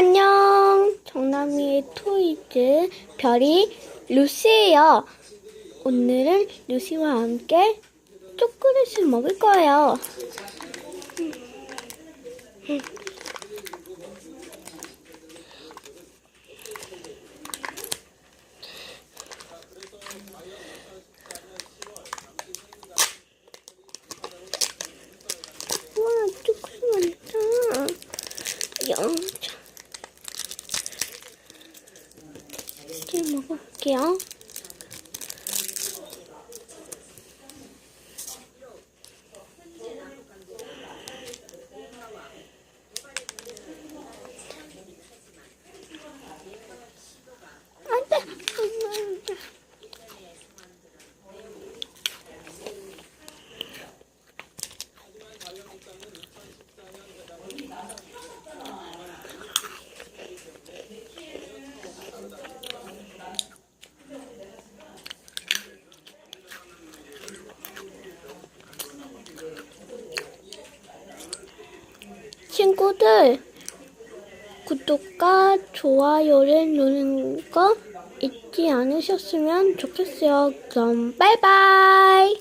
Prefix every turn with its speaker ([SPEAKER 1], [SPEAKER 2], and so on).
[SPEAKER 1] 안녕. 정남이의 토이즈 별이 루시예요. 오늘은 루시와 함께 초콜릿을 먹을 거예요. 와, 초콜릿 많다. 영 차. 이제 먹어볼게요. 안 돼! 안 돼. 친구들, 구독과 좋아요를 누르는 거 잊지 않으셨으면 좋겠어요. 그럼, 바이바이!